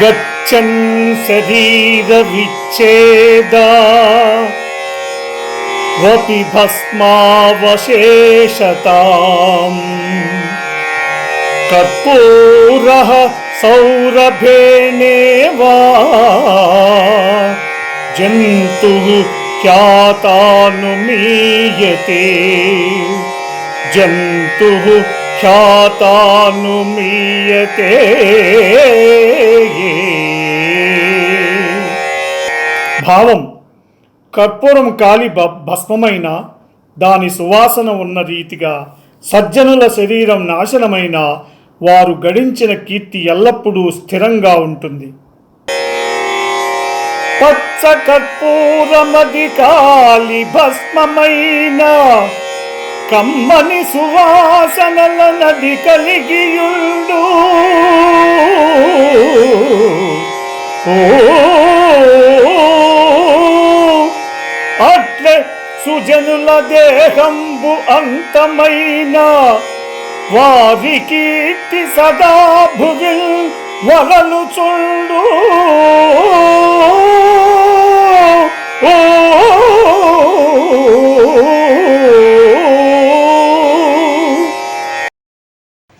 గచ్చన్ శరీర విచ్ఛేదా వపి భస్మావశేషతాం. కర్పూర సౌరభేణేవా. జంతు ఖ్యాతానుమీయతే. జంతు ఖ్యాతానుమీయతే భావం కర్పూరం కాలి బ- భస్మమైన దాని సువాసన ఉన్న రీతిగా సజ్జనుల శరీరం నాశనమైన వారు గడించిన కీర్తి ఎల్లప్పుడూ స్థిరంగా ఉంటుంది. పచ్చ కర్పూరమది కాలి భస్మమైన కమ్మని సువాసనల నది కలిగియుండు. ఓ అట్లే సుజనుల దేహంబు అంతమైన వారి కీర్తి సదా భువిల్ వరలు చుండు.